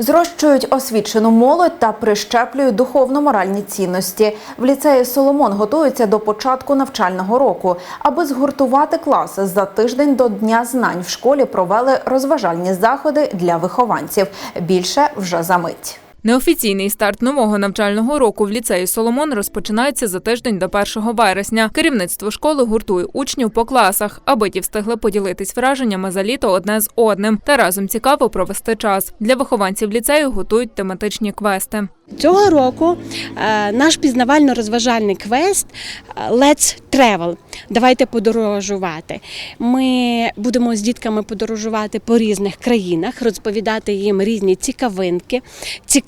Зрощують освічену молодь та прищеплюють духовно-моральні цінності. В ліцеї Соломон готуються до початку навчального року. Аби згуртувати клас за тиждень до Дня знань в школі провели розважальні заходи для вихованців. Більше вже за мить. Неофіційний старт нового навчального року в ліцеї Соломон розпочинається за тиждень до 1 вересня. Керівництво школи гуртує учнів по класах, аби ті встигли поділитись враженнями за літо одне з одним та разом цікаво провести час. Для вихованців ліцею готують тематичні квести. Цього року е, наш пізнавально-розважальний квест е, Let's Travel. Давайте подорожувати. Ми будемо з дітками подорожувати по різних країнах, розповідати їм різні цікавинки,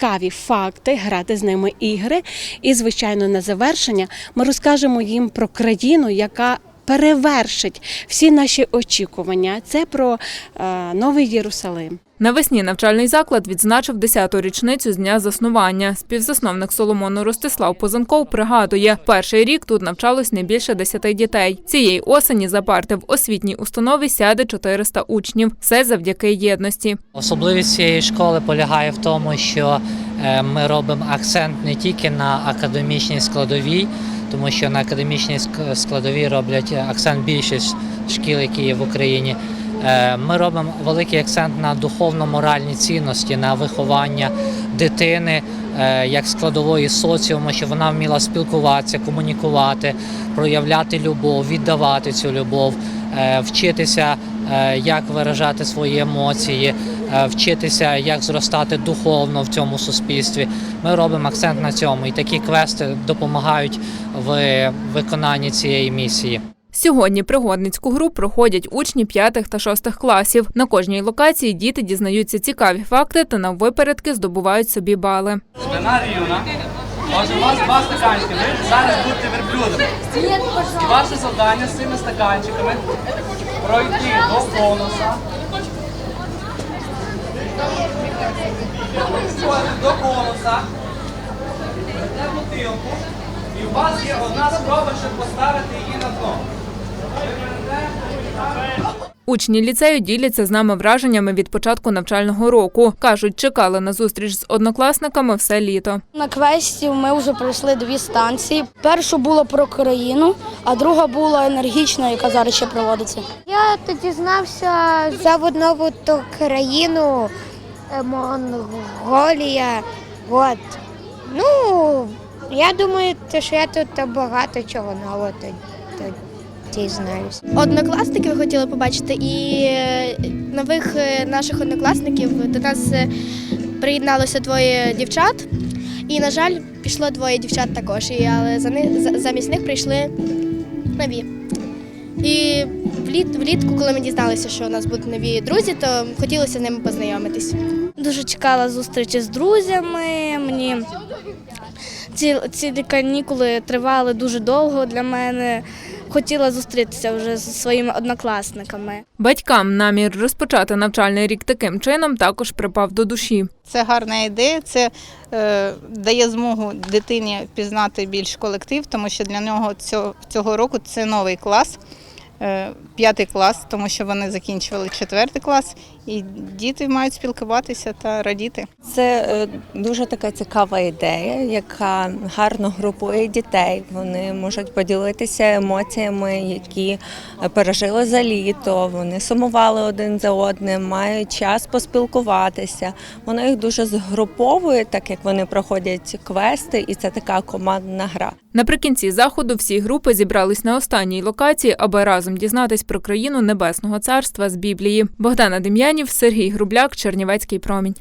цікаві факти, грати з ними ігри. І, звичайно, на завершення ми розкажемо їм про країну, яка перевершить всі наші очікування. Це про е, Новий Єрусалим. Навесні навчальний заклад відзначив 10-ту річницю з дня заснування. Співзасновник Соломону Ростислав Позанков пригадує, перший рік тут навчалось не більше 10 дітей. Цієї осені за парти в освітній установі сяде 400 учнів. Все завдяки єдності. Особливість цієї школи полягає в тому, що е, ми робимо акцент не тільки на академічній складовій, тому що на академічній ск- складовій роблять акцент більшість шкіл, які є в Україні. Е, Ми робимо великий акцент на духовно-моральні цінності, на виховання дитини е, як складової соціуму, щоб вона вміла спілкуватися, комунікувати, проявляти любов, віддавати цю любов, е, вчитися, як виражати свої емоції, вчитися, як зростати духовно в цьому суспільстві. Ми робимо акцент на цьому, і такі квести допомагають в виконанні цієї місії. Сьогодні пригодницьку гру проходять учні 5 та 6 класів. На кожній локації діти дізнаються цікаві факти та наввипередки здобувають собі бали. Отже, у вас два стаканчики. Ви зараз будете верблюдом. І ваше завдання з цими стаканчиками пройти до конуса. До конуса. Бутилку. І у вас є одна спроба, щоб поставити її на дно. Учні ліцею діляться з нами враженнями від початку навчального року. кажуть, чекали на зустріч з однокласниками все літо. На квесті ми вже пройшли дві станції. Першу було про країну, а друга була енергічна, яка зараз ще проводиться. Я тут дізнався за одну ту країну е, Монголія. От. Ну, я думаю, що я тут багато чого нового тут, тут дізнаюся. Однокласники ви хотіли побачити, і е, нових е, наших однокласників до нас е, приєдналося двоє дівчат. І, на жаль, пішло двоє дівчат також, але за них, замість них прийшли нові. І вліт, влітку, коли ми дізналися, що у нас будуть нові друзі, то хотілося з ними познайомитись. Дуже чекала зустрічі з друзями. Мені ці, ці канікули тривали дуже довго для мене. Хотіла зустрітися вже зі своїми однокласниками. Батькам намір розпочати навчальний рік таким чином також припав до душі. Це гарна ідея, це е, дає змогу дитині пізнати більш колектив, тому що для нього цього, цього року це новий клас, е, п'ятий клас, тому що вони закінчували четвертий клас, і діти мають спілкуватися та радіти. Це е, дуже така цікава ідея, яка гарно групує дітей. Вони можуть поділитися емоціями, які е, пережили за літо. Вони сумували один за одним, мають час поспілкуватися. Воно їх дуже згруповує, так як вони проходять квести, і це така командна гра. Наприкінці заходу всі групи зібрались на останній локації, аби разом дізнатись про країну Небесного Царства з Біблії. Богдана Дем'янів, Сергій Грубляк, Чернівецький промінь.